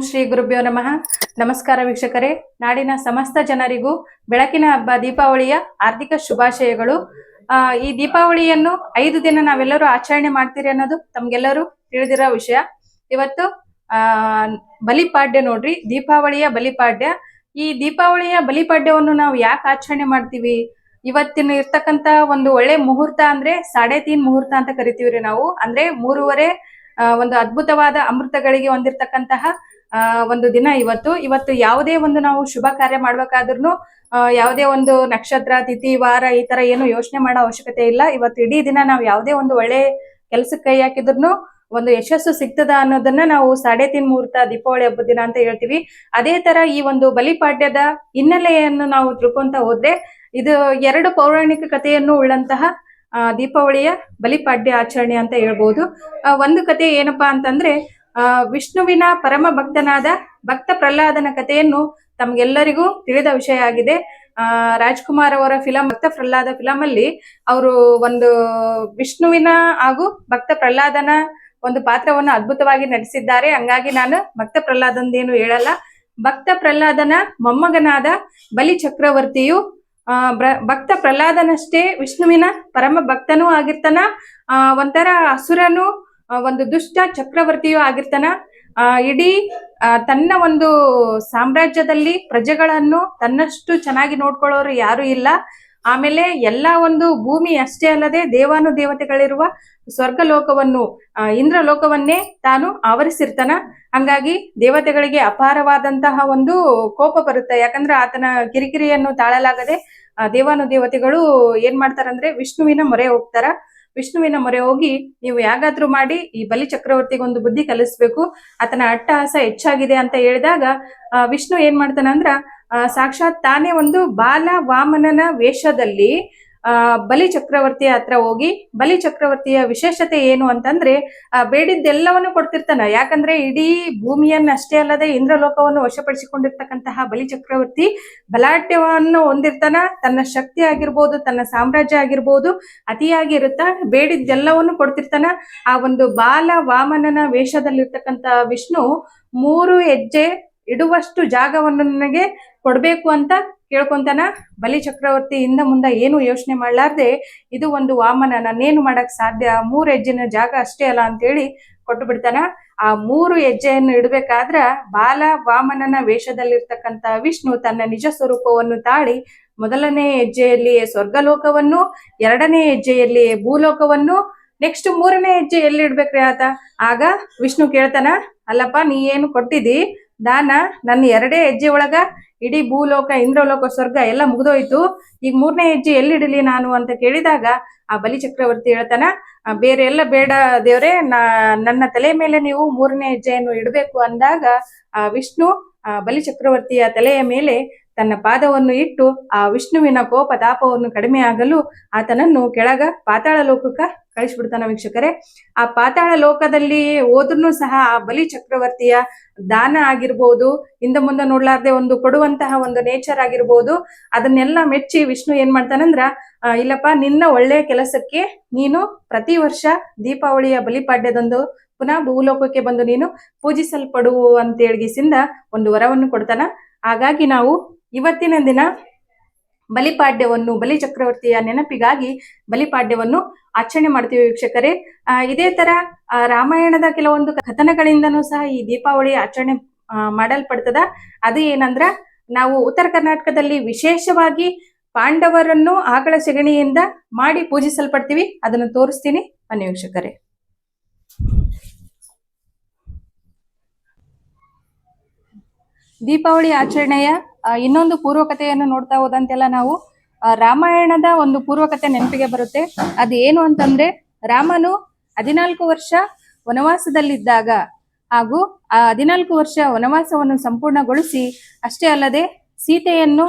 ಶ್ರೀ ಗುರುಭ್ಯೋ ನಮಃ. ನಮಸ್ಕಾರ ವೀಕ್ಷಕರೇ. ನಾಡಿನ ಸಮಸ್ತ ಜನರಿಗೂ ಬೆಳಕಿನ ಹಬ್ಬ ದೀಪಾವಳಿಯ ಆರ್ಥಿಕ ಶುಭಾಶಯಗಳು. ಈ ದೀಪಾವಳಿಯನ್ನು ಐದು ದಿನ ನಾವೆಲ್ಲರೂ ಆಚರಣೆ ಮಾಡ್ತೀರಿ ಅನ್ನೋದು ತಮ್ಗೆಲ್ಲರೂ ತಿಳಿದಿರೋ ವಿಷಯ. ಇವತ್ತು, ಆ, ಬಲಿಪಾಡ್ಯ ನೋಡ್ರಿ. ದೀಪಾವಳಿಯ ಬಲಿಪಾಡ್ಯ. ಈ ದೀಪಾವಳಿಯ ಬಲಿಪಾಡ್ಯವನ್ನು ನಾವು ಯಾಕೆ ಆಚರಣೆ ಮಾಡ್ತೀವಿ? ಇವತ್ತಿನ ಇರ್ತಕ್ಕಂತ ಒಂದು ಒಳ್ಳೆ ಮುಹೂರ್ತ ಅಂದ್ರೆ ಸಾಡೆ ತೀನ್ ಮುಹೂರ್ತ ಅಂತ ಕರಿತೀವ್ರಿ ನಾವು. ಅಂದ್ರೆ ಮೂರುವರೆ ಒಂದು ಅದ್ಭುತವಾದ ಅಮೃತಗಳಿಗೆ ಹೊಂದಿರತಕ್ಕಂತಹ ಒಂದು ದಿನ ಇವತ್ತು. ಇವತ್ತು ಯಾವುದೇ ಒಂದು ನಾವು ಶುಭ ಕಾರ್ಯ ಮಾಡ್ಬೇಕಾದ್ರೂ ಯಾವುದೇ ಒಂದು ನಕ್ಷತ್ರ, ತಿಥಿ, ವಾರ ಈ ತರ ಏನು ಯೋಚನೆ ಮಾಡೋ ಅವಶ್ಯಕತೆ ಇಲ್ಲ. ಇವತ್ತು ಇಡೀ ದಿನ ನಾವು ಯಾವುದೇ ಒಂದು ಒಳ್ಳೆ ಕೆಲ್ಸಕ್ಕೆ ಕೈ ಹಾಕಿದ್ರು ಒಂದು ಯಶಸ್ಸು ಸಿಗ್ತದ ಅನ್ನೋದನ್ನ ನಾವು ಸಾಡೆ ತಿನ್ ಮುಹೂರ್ತ, ದೀಪಾವಳಿ ಹಬ್ಬದ ದಿನ ಅಂತ ಹೇಳ್ತೀವಿ. ಅದೇ ತರ ಈ ಒಂದು ಬಲಿಪಾಡ್ಯದ ಹಿನ್ನೆಲೆಯನ್ನು ನಾವು ತಿಳ್ಕೊಂತ ಹೋದ್ರೆ, ಇದು ಎರಡು ಪೌರಾಣಿಕ ಕಥೆಯನ್ನು ಉಳ್ಳಂತಹ ದೀಪಾವಳಿಯ ಬಲಿಪಾಡ್ಯ ಆಚರಣೆ ಅಂತ ಹೇಳ್ಬೋದು. ಒಂದು ಕತೆ ಏನಪ್ಪಾ ಅಂತಂದ್ರೆ ವಿಷ್ಣುವಿನ ಪರಮ ಭಕ್ತನಾದ ಭಕ್ತ ಪ್ರಹ್ಲಾದನ ಕಥೆಯನ್ನು ತಮ್ಗೆಲ್ಲರಿಗೂ ತಿಳಿದ ವಿಷಯ ಆಗಿದೆ. ಆ ರಾಜ್ಕುಮಾರ್ ಅವರ ಫಿಲಂ ಭಕ್ತ ಪ್ರಹ್ಲಾದ ಫಿಲಂ ಅಲ್ಲಿ ಅವರು ಒಂದು ವಿಷ್ಣುವಿನ ಹಾಗೂ ಭಕ್ತ ಪ್ರಹ್ಲಾದನ ಒಂದು ಪಾತ್ರವನ್ನು ಅದ್ಭುತವಾಗಿ ನಟಿಸಿದ್ದಾರೆ. ಹಂಗಾಗಿ ನಾನು ಭಕ್ತ ಪ್ರಹ್ಲಾದಂದೇನು ಹೇಳಲ್ಲ. ಭಕ್ತ ಪ್ರಹ್ಲಾದನ ಮೊಮ್ಮಗನಾದ ಬಲಿ ಚಕ್ರವರ್ತಿಯು ಭಕ್ತ ಪ್ರಹ್ಲಾದನಷ್ಟೇ ವಿಷ್ಣುವಿನ ಪರಮ ಭಕ್ತನೂ ಆಗಿರ್ತಾನ ಒಂಥರ ಅಸುರನು ಆ, ಒಂದು ದುಷ್ಟ ಚಕ್ರವರ್ತಿಯೂ ಆಗಿರ್ತಾನ. ಇಡೀ ತನ್ನ ಒಂದು ಸಾಮ್ರಾಜ್ಯದಲ್ಲಿ ಪ್ರಜೆಗಳನ್ನು ತನ್ನಷ್ಟು ಚೆನ್ನಾಗಿ ನೋಡ್ಕೊಳ್ಳೋರು ಯಾರು ಇಲ್ಲ. ಆಮೇಲೆ ಎಲ್ಲಾ ಒಂದು ಭೂಮಿ ಅಷ್ಟೇ ಅಲ್ಲದೆ ದೇವಾನು ದೇವತೆಗಳಿರುವ ಸ್ವರ್ಗ ಲೋಕವನ್ನು ಇಂದ್ರ ಲೋಕವನ್ನೇ ತಾನು ಆವರಿಸಿರ್ತಾನ. ಹಂಗಾಗಿ ದೇವತೆಗಳಿಗೆ ಅಪಾರವಾದಂತಹ ಒಂದು ಕೋಪ ಬರುತ್ತೆ. ಯಾಕಂದ್ರೆ ಆತನ ಕಿರಿಕಿರಿಯನ್ನು ತಾಳಲಾಗದೆ ದೇವಾನು ದೇವತೆಗಳು ಏನ್ ಮಾಡ್ತಾರಂದ್ರೆ ವಿಷ್ಣುವಿನ ಮೊರೆ ಹೋಗ್ತಾರ. ವಿಷ್ಣುವಿನ ಮೊರೆ ಹೋಗಿ ನೀವು ಯಾಗಾದ್ರೂ ಮಾಡಿ ಈ ಬಲಿ ಚಕ್ರವರ್ತಿಗೆ ಒಂದು ಬುದ್ಧಿ ಕಲಿಸ್ಬೇಕು. ಆತನ ಅಟ್ಟಹಾಸ ಹೆಚ್ಚಾಗಿದೆ ಅಂತ ಹೇಳಿದಾಗ ವಿಷ್ಣು ಏನ್ ಮಾಡ್ತಾನಂದ್ರ ಸಾಕ್ಷಾತ್ ತಾನೇ ಒಂದು ಬಾಲ ವಾಮನನ ವೇಷದಲ್ಲಿ ಬಲಿ ಚಕ್ರವರ್ತಿಯ ಹತ್ರ ಹೋಗಿ ಬಲಿ ಚಕ್ರವರ್ತಿಯ ವಿಶೇಷತೆ ಏನು ಅಂತಂದ್ರೆ ಬೇಡಿದ್ದೆಲ್ಲವನ್ನು ಕೊಡ್ತಿರ್ತಾನ. ಯಾಕಂದ್ರೆ ಇಡೀ ಭೂಮಿಯನ್ನ ಅಷ್ಟೇ ಅಲ್ಲದೆ ಇಂದ್ರಲೋಕವನ್ನು ವಶಪಡಿಸಿಕೊಂಡಿರ್ತಕ್ಕಂತಹ ಬಲಿ ಚಕ್ರವರ್ತಿ ಬಲಾಢ್ಯವನ್ನು ಹೊಂದಿರ್ತಾನ. ತನ್ನ ಶಕ್ತಿ ಆಗಿರ್ಬೋದು, ತನ್ನ ಸಾಮ್ರಾಜ್ಯ ಆಗಿರ್ಬೋದು, ಅತಿಯಾಗಿ ಇರುತ್ತಾ, ಬೇಡಿದ್ದೆಲ್ಲವನ್ನು ಕೊಡ್ತಿರ್ತಾನ. ಆ ಒಂದು ಬಾಲ ವಾಮನನ ವೇಷದಲ್ಲಿರ್ತಕ್ಕಂತ ವಿಷ್ಣು ಮೂರು ಹೆಜ್ಜೆ ಇಡುವಷ್ಟು ಜಾಗವನ್ನು ನನಗೆ ಕೊಡಬೇಕು ಅಂತ ಕೇಳ್ಕೊಂತಾನ? ಬಲಿ ಚಕ್ರವರ್ತಿ ಹಿಂದ ಮುಂದ ಏನು ಯೋಚನೆ ಮಾಡ್ಲಾರ್ದೆ ಇದು ಒಂದು ವಾಮನ, ನಾನೇನು ಮಾಡಕ್ ಸಾಧ್ಯ? ಮೂರು ಹೆಜ್ಜೆನ ಜಾಗ ಅಷ್ಟೇ ಅಲ್ಲ ಅಂತೇಳಿ ಕೊಟ್ಟು ಬಿಡ್ತಾನ ಆ ಮೂರು ಹೆಜ್ಜೆಯನ್ನು ಇಡಬೇಕಾದ್ರ ಬಾಲ ವಾಮನನ ವೇಷದಲ್ಲಿರ್ತಕ್ಕಂತ ವಿಷ್ಣು ತನ್ನ ನಿಜ ಸ್ವರೂಪವನ್ನು ತಾಳಿ ಮೊದಲನೇ ಹೆಜ್ಜೆಯಲ್ಲಿ ಸ್ವರ್ಗಲೋಕವನ್ನು, ಎರಡನೇ ಹೆಜ್ಜೆಯಲ್ಲಿ ಭೂಲೋಕವನ್ನು, ನೆಕ್ಸ್ಟ್ ಮೂರನೇ ಹೆಜ್ಜೆ ಎಲ್ಲಿ ಇಡ್ಬೇಕ್ರಿ ಆತ? ಆಗ ವಿಷ್ಣು ಕೇಳ್ತಾನ, ಅಲ್ಲಪ್ಪ ನೀ ಏನು ಕೊಟ್ಟಿದಿ? ದಾನ, ನನ್ನ ಎರಡೇ ಹೆಜ್ಜೆ ಒಳಗ ಇಡೀ ಭೂಲೋಕ ಇಂದ್ರಲೋಕ ಸ್ವರ್ಗ ಎಲ್ಲ ಮುಗ್ದೋಯ್ತು. ಈಗ ಮೂರನೇ ಹೆಜ್ಜೆ ಎಲ್ಲಿಡಲಿ ನಾನು ಅಂತ ಕೇಳಿದಾಗ ಆ ಬಲಿ ಚಕ್ರವರ್ತಿ ಹೇಳ್ತಾನ "ಆ, ಬೇರೆ ಎಲ್ಲ ಬೇಡ ದೇವ್ರೆ ನನ್ನ ತಲೆ ಮೇಲೆ ನೀವು ಮೂರನೇ ಹೆಜ್ಜೆಯನ್ನು ಇಡಬೇಕು ಅಂದಾಗ ಆ ವಿಷ್ಣು ಬಲಿ ಚಕ್ರವರ್ತಿಯ ತಲೆಯ ಮೇಲೆ ತನ್ನ ಪಾದವನ್ನು ಇಟ್ಟು ಆ ವಿಷ್ಣುವಿನ ಕೋಪ ತಾಪವನ್ನು ಕಡಿಮೆ ಆಗಲು ಆತನನ್ನು ಕೆಳಗ ಪಾತಾಳ ಲೋಕಕ್ಕ ಕಳಿಸ್ಬಿಡ್ತಾನ ವೀಕ್ಷಕರೇ. ಆ ಪಾತಾಳ ಲೋಕದಲ್ಲಿ ಹೋದ್ರೂ ಸಹ ಆ ಬಲಿ ಚಕ್ರವರ್ತಿಯ ದಾನ ಆಗಿರ್ಬೋದು, ಹಿಂದ ಮುಂದೆ ನೋಡ್ಲಾರ್ದೆ ಒಂದು ಕೊಡುವಂತಹ ಒಂದು ನೇಚರ್ ಆಗಿರ್ಬೋದು, ಅದನ್ನೆಲ್ಲ ಮೆಚ್ಚಿ ವಿಷ್ಣು ಏನ್ ಮಾಡ್ತಾನಂದ್ರ ಇಲ್ಲಪ್ಪ, ನಿನ್ನ ಒಳ್ಳೆ ಕೆಲಸಕ್ಕೆ ನೀನು ಪ್ರತಿ ವರ್ಷ ದೀಪಾವಳಿಯ ಬಲಿಪಾಡ್ಯದಂದು ಪುನಃ ಭೂಲೋಕಕ್ಕೆ ಬಂದು ನೀನು ಪೂಜಿಸಲ್ಪಡು ಅಂತೇಳ್ಗಿಸಿಂದ ಒಂದು ವರವನ್ನು ಕೊಡ್ತಾನ. ಹಾಗಾಗಿ ನಾವು ಇವತ್ತಿನ ದಿನ ಬಲಿಪಾಡ್ಯವನ್ನು, ಬಲಿ ಚಕ್ರವರ್ತಿಯ ನೆನಪಿಗಾಗಿ ಬಲಿಪಾಡ್ಯವನ್ನು ಆಚರಣೆ ಮಾಡ್ತೀವಿ ವೀಕ್ಷಕರೇ. ಇದೇ ತರ ರಾಮಾಯಣದ ಕೆಲವೊಂದು ಕಥನಗಳಿಂದನೂ ಸಹ ಈ ದೀಪಾವಳಿ ಆಚರಣೆ ಮಾಡಲ್ಪಡ್ತದ. ಅದು ಏನಂದ್ರ, ನಾವು ಉತ್ತರ ಕರ್ನಾಟಕದಲ್ಲಿ ವಿಶೇಷವಾಗಿ ಪಾಂಡವರನ್ನು ಆಕಳ ಸೆಗಣಿಯಿಂದ ಮಾಡಿ ಪೂಜಿಸಲ್ಪಡ್ತೀವಿ. ಅದನ್ನು ತೋರಿಸ್ತೀನಿ. ಬನ್ನಿ ವೀಕ್ಷಕರೇ. ದೀಪಾವಳಿ ಆಚರಣೆಯ ಇನ್ನೊಂದು ಪೂರ್ವಕತೆಯನ್ನು ನೋಡ್ತಾ ಹೋದಂತೆಲ್ಲ ನಾವು ರಾಮಾಯಣದ ಒಂದು ಪೂರ್ವಕತೆ ನೆನಪಿಗೆ ಬರುತ್ತೆ. ಅದು ಏನು ಅಂತಂದ್ರೆ, ರಾಮನು ಹದಿನಾಲ್ಕು ವರ್ಷ ವನವಾಸದಲ್ಲಿದ್ದಾಗ ಹಾಗೂ ಆ ಹದಿನಾಲ್ಕು ವರ್ಷ ವನವಾಸವನ್ನು ಸಂಪೂರ್ಣಗೊಳಿಸಿ, ಅಷ್ಟೇ ಅಲ್ಲದೆ ಸೀತೆಯನ್ನು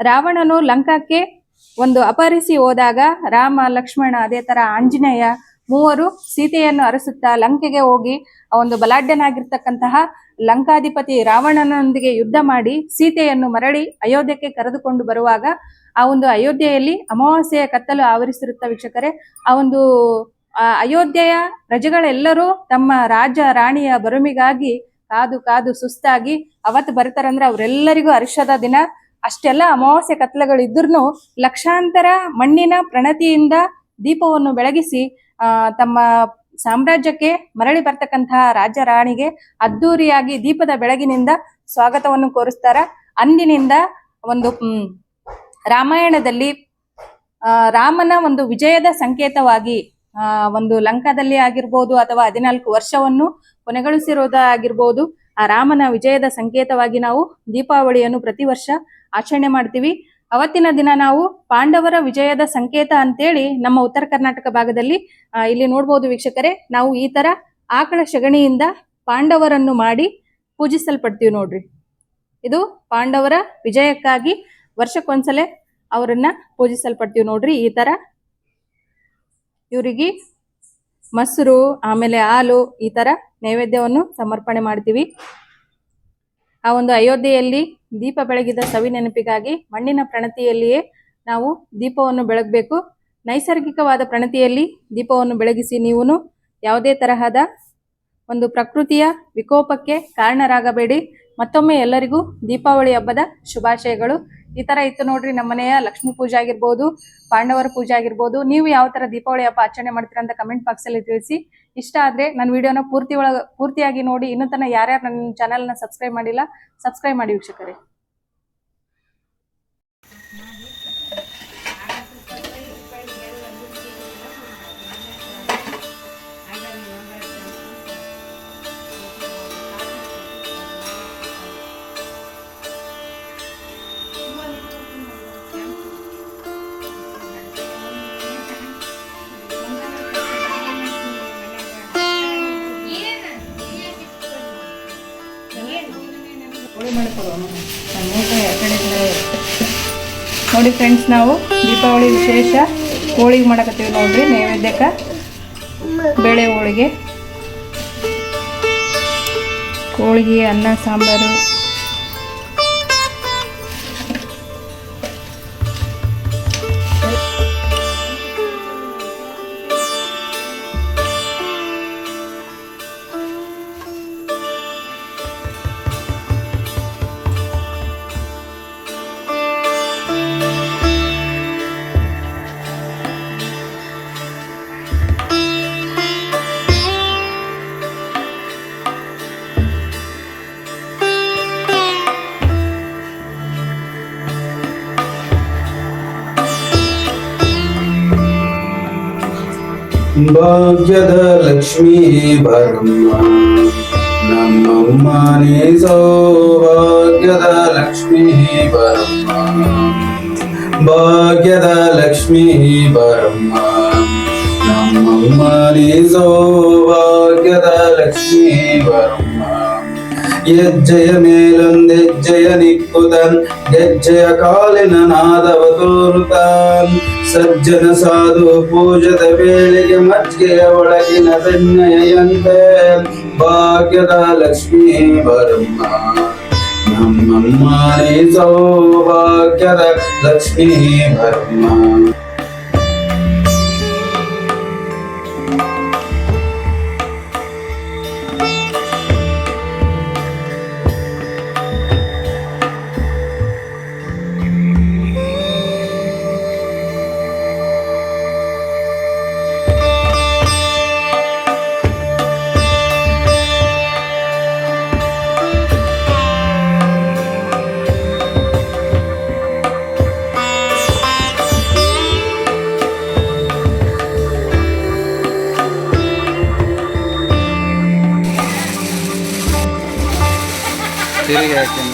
ರಾವಣನು ಲಂಕಾಕ್ಕೆ ಒಂದು ಅಪಹರಿಸಿ ಹೋದಾಗ ರಾಮ, ಲಕ್ಷ್ಮಣ, ಅದೇ ತರ ಆಂಜನೇಯ ಮೂವರು ಸೀತೆಯನ್ನು ಅರಸುತ್ತಾ ಲಂಕೆಗೆ ಹೋಗಿ ಆ ಒಂದು ಬಲಾಢ್ಯನಾಗಿರ್ತಕ್ಕಂತಹ ಲಂಕಾಧಿಪತಿ ರಾವಣನೊಂದಿಗೆ ಯುದ್ಧ ಮಾಡಿ ಸೀತೆಯನ್ನು ಮರಳಿ ಅಯೋಧ್ಯಕ್ಕೆ ಕರೆದುಕೊಂಡು ಬರುವಾಗ ಆ ಒಂದು ಅಯೋಧ್ಯೆಯಲ್ಲಿ ಅಮಾವಾಸ್ಯೆಯ ಕತ್ತಲು ಆವರಿಸಿರುತ್ತ ವೀಕ್ಷಕರೇ, ಆ ಒಂದು ಅಯೋಧ್ಯೆಯ ಪ್ರಜೆಗಳೆಲ್ಲರೂ ತಮ್ಮ ರಾಜ ರಾಣಿಯ ಬರುಮಿಗಾಗಿ ಕಾದು ಕಾದು ಸುಸ್ತಾಗಿ ಅವತ್ತು ಬರ್ತಾರಂದ್ರೆ ಅವರೆಲ್ಲರಿಗೂ ಹರ್ಷದ ದಿನ. ಅಷ್ಟೆಲ್ಲ ಅಮಾವಾಸ್ಯೆ ಕತ್ಲಗಳು ಇದ್ರೂ ಲಕ್ಷಾಂತರ ಮಣ್ಣಿನ ಪ್ರಣತಿಯಿಂದ ದೀಪವನ್ನು ಬೆಳಗಿಸಿ ತಮ್ಮ ಸಾಮ್ರಾಜ್ಯಕ್ಕೆ ಮರಳಿ ಬರ್ತಕ್ಕಂತಹ ರಾಜ ರಾಣಿಗೆ ಅದ್ದೂರಿಯಾಗಿ ದೀಪದ ಬೆಳಗಿನಿಂದ ಸ್ವಾಗತವನ್ನು ಕೋರಿಸ್ತಾರ. ಅಂದಿನಿಂದ ಒಂದು ರಾಮಾಯಣದಲ್ಲಿ ರಾಮನ ಒಂದು ವಿಜಯದ ಸಂಕೇತವಾಗಿ ಒಂದು ಲಂಕಾದಲ್ಲಿ ಆಗಿರ್ಬೋದು ಅಥವಾ ಹದಿನಾಲ್ಕು ವರ್ಷವನ್ನು ಕೊನೆಗೊಳಿಸಿರೋದಾಗಿರ್ಬೋದು ಆ ರಾಮನ ವಿಜಯದ ಸಂಕೇತವಾಗಿ ನಾವು ದೀಪಾವಳಿಯನ್ನು ಪ್ರತಿ ವರ್ಷ ಆಚರಣೆ ಮಾಡ್ತೀವಿ. ಅವತ್ತಿನ ದಿನ ನಾವು ಪಾಂಡವರ ವಿಜಯದ ಸಂಕೇತ ಅಂತೇಳಿ ನಮ್ಮ ಉತ್ತರ ಕರ್ನಾಟಕ ಭಾಗದಲ್ಲಿ ಇಲ್ಲಿ ನೋಡ್ಬೋದು ವೀಕ್ಷಕರೇ, ನಾವು ಈ ತರ ಆಕಳ ಸಗಣಿಯಿಂದ ಪಾಂಡವರನ್ನು ಮಾಡಿ ಪೂಜಿಸಲ್ಪಡ್ತೀವಿ ನೋಡ್ರಿ. ಇದು ಪಾಂಡವರ ವಿಜಯಕ್ಕಾಗಿ ವರ್ಷಕ್ಕೊಂದ್ಸಲೆ ಅವರನ್ನ ಪೂಜಿಸಲ್ಪಡ್ತೀವಿ ನೋಡ್ರಿ ಈ ತರ. ಇವರಿಗೆ ಮೊಸರು, ಆಮೇಲೆ ಹಾಲು ಈ ತರ ನೈವೇದ್ಯವನ್ನು ಸಮರ್ಪಣೆ ಮಾಡ್ತೀವಿ. ಆ ಒಂದು ಅಯೋಧ್ಯೆಯಲ್ಲಿ ದೀಪ ಬೆಳಗಿದ ಸವಿ ನೆನಪಿಗಾಗಿ ಮಣ್ಣಿನ ಪ್ರಣತಿಯಲ್ಲಿಯೇ ನಾವು ದೀಪವನ್ನು ಬೆಳಗಬೇಕು. ನೈಸರ್ಗಿಕವಾದ ಪ್ರಣತಿಯಲ್ಲಿ ದೀಪವನ್ನು ಬೆಳಗಿಸಿ ನೀವು ಯಾವುದೇ ತರಹದ ಒಂದು ಪ್ರಕೃತಿಯ ವಿಕೋಪಕ್ಕೆ ಕಾರಣರಾಗಬೇಡಿ. ಮತ್ತೊಮ್ಮೆ ಎಲ್ಲರಿಗೂ ದೀಪಾವಳಿ ಹಬ್ಬದ ಶುಭಾಶಯಗಳು. ಈ ತರ ಇತ್ತು ನೋಡ್ರಿ ನಮ್ಮ ಮನೆಯ ಲಕ್ಷ್ಮೀ ಪೂಜೆ ಆಗಿರ್ಬೋದು, ಪಾಂಡವರ ಪೂಜೆ ಆಗಿರ್ಬೋದು. ನೀವು ಯಾವ ತರ ದೀಪಾವಳಿ ಹಬ್ಬ ಆಚರಣೆ ಮಾಡ್ತೀರಾ ಅಂತ ಕಮೆಂಟ್ ಬಾಕ್ಸ್ ಅಲ್ಲಿ ತಿಳಿಸಿ. ಇಷ್ಟ ಆದ್ರೆ ನನ್ನ ವಿಡಿಯೋನ ಪೂರ್ತಿ ಒಳಗ, ಪೂರ್ತಿಯಾಗಿ ನೋಡಿ. ಇನ್ನೂ ತನಕ ಯಾರ್ಯಾರು ನನ್ನ ಚಾನೆಲ್ನ ಸಬ್ಸ್ಕ್ರೈಬ್ ಮಾಡಿಲ್ಲ ಸಬ್ಸ್ಕ್ರೈಬ್ ಮಾಡಿ ವೀಕ್ಷಕರೇ. ನೋಡಿ ಫ್ರೆಂಡ್ಸ್ ನಾವು ದೀಪಾವಳಿ ವಿಶೇಷ. ಹೋಳಿಗೆ ಮಾಡಕತ್ತೀವಿ ನೋಡ್ರಿ ನೈವೇದ್ಯಕ್ಕೆ. ಬೇಳೆ ಹೋಳಿಗೆ. ಹೋಳಿಗೆ ಅನ್ನ ಸಾಂಬಾರು. ಭಾಗ್ಯದ ಲಕ್ಷ್ಮೀ ಬರಮ್ಮ ನಮ್ಮಮ್ಮನೇ ಸೌಭಾಗ್ಯದ ಲಕ್ಷ್ಮೀ ಬರಮ್ಮ ಭಾಗ್ಯದ ಲಕ್ಷ್ಮೀ ಬರಮ್ಮ ನಮ್ಮಮ್ಮನೇ ಸೌಭಾಗ್ಯದ ಲಕ್ಷ್ಮೀ ಬರಮ್ಮ ಹೆಜ್ಜೆಯ ಮೇಲೊಂದೆಜ್ಜೆಯ ನಿಕ್ಕುತನ್ ಗೆಜ್ಜೆಯ ಕಾಲಿನ ನಾದವ ತೋರುತ್ತಾನ್ ಸಜ್ಜನ ಸಾಧು ಪೂಜದ ವೇಳೆಗೆ ಮಜ್ಗೆಯ ಒಳಗಿನ ಬೆಣ್ಣೆಯಂತೆ ಭಾಗ್ಯದ ಲಕ್ಷ್ಮೀ ಬರಮ್ಮ ನಮ್ಮಮ್ಮ ನೀ ಸೌಭಾಗ್ಯದ ಲಕ್ಷ್ಮೀ ಬರಮ್ಮ Yeah.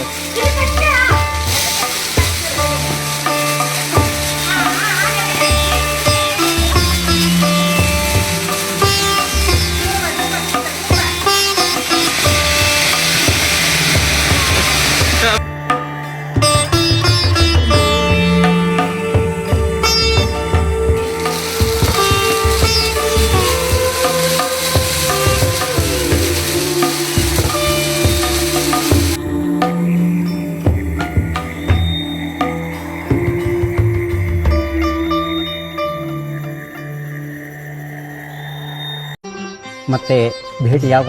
ते भेट या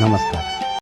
नमस्कार।